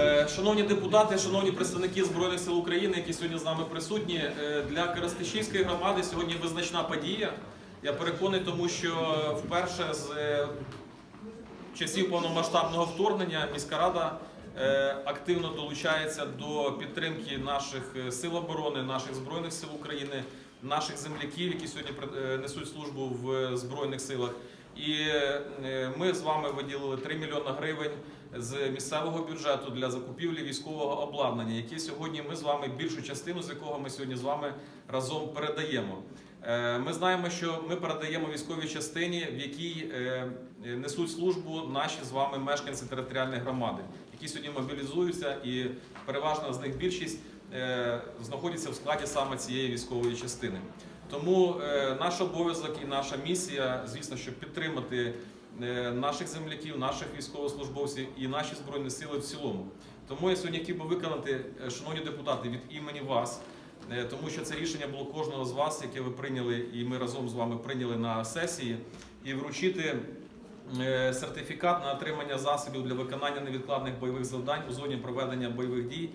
Е, Шановні депутати, шановні представники Збройних сил України, які сьогодні з нами присутні, е, для Коростишівської громади сьогодні визначна подія. Я переконаний, тому що вперше з е, часів повномасштабного вторгнення міська рада активно долучається до підтримки наших сил оборони, наших збройних сил України, наших земляків, які сьогодні несуть службу в збройних силах. І е, ми з вами виділили 3 мільйони гривень з місцевого бюджету для закупівлі військового обладнання, яке сьогодні ми з вами більшу частину з якого ми сьогодні з вами разом передаємо. Е, Ми знаємо, що ми передаємо військовій частині, в якій е, несуть службу наші з вами мешканці територіальної громади, які сьогодні мобілізуються, і переважно з них більшість знаходяться в складі саме цієї військової частини. Тому е, наш обов'язок і наша місія, звісно, щоб підтримати е, наших земляків, наших військовослужбовців і наші збройні сили в цілому. Тому я сьогодні хотів би виконати, е, шановні депутати, від імені вас. Тому що це рішення було кожного з вас, яке ви прийняли, і ми разом з вами прийняли на сесії, і вручити сертифікат на отримання засобів для виконання невідкладних бойових завдань у зоні проведення бойових дій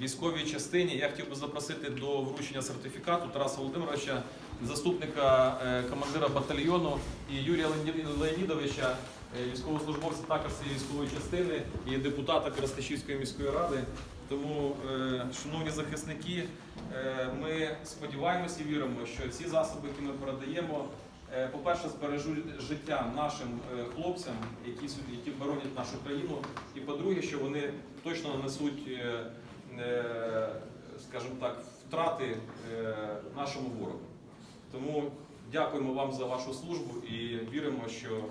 військовій частині. Я хотів би запросити до вручення сертифікату Тараса Володимировича, заступника е, командира батальйону і Юрія Леонід- Леонідовича, е, військовослужбовця також цієї військової частини і депутата Коростишівської міської ради. Тому, е, шановні захисники, е, ми сподіваємося і віримо, що ці засоби, які ми передаємо, е, по-перше, збережуть життя нашим е, хлопцям, які, які боронять нашу країну, і по-друге, що вони точно нанесуть, е, е, скажімо так, втрати е, нашому ворогу. Тому дякуємо вам за вашу службу і віримо, що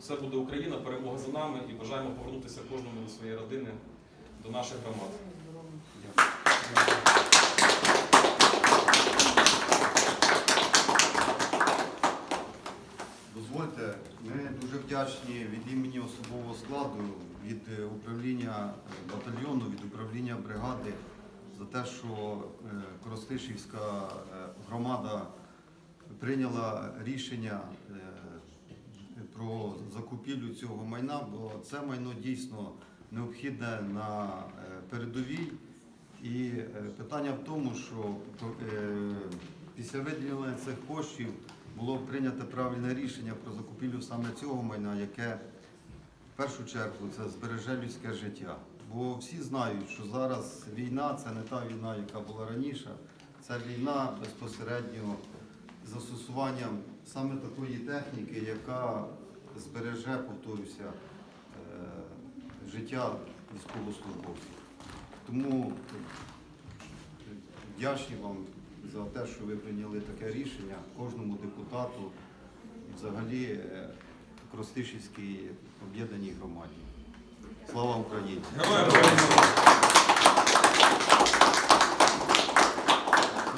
все буде Україна, перемога за нами і бажаємо повернутися кожному до своєї родини, до наших громад. Вдячні від імені особового складу, від е, управління е, батальйону, від управління бригади за те, що е, Коростишівська громада прийняла рішення про закупівлю цього майна, бо це майно дійсно необхідне на передовій. І питання в тому, що після виділення цих коштів було прийнято правильне рішення про закупівлю саме цього майна, яке в першу чергу це збереже людське життя. Бо всі знають, що зараз війна це не та війна, яка була раніше, це війна безпосередньо застосуванням саме такої техніки, яка збереже, повторюся, е, життя військовослужбовців. Тому вдячні вам за те, що ви прийняли таке рішення, кожному депутату і взагалі е, Кростишівській об'єднаній громаді. Слава Україні!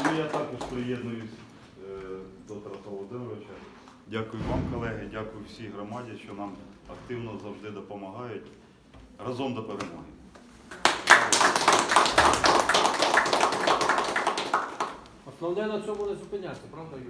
Ну, я також приєднуюсь е, до Тараса Володимировича. Дякую вам, колеги, дякую всій громаді, що нам активно завжди допомагають. Разом до перемоги. Основне на цьому не зупинятися, правда, Юрій?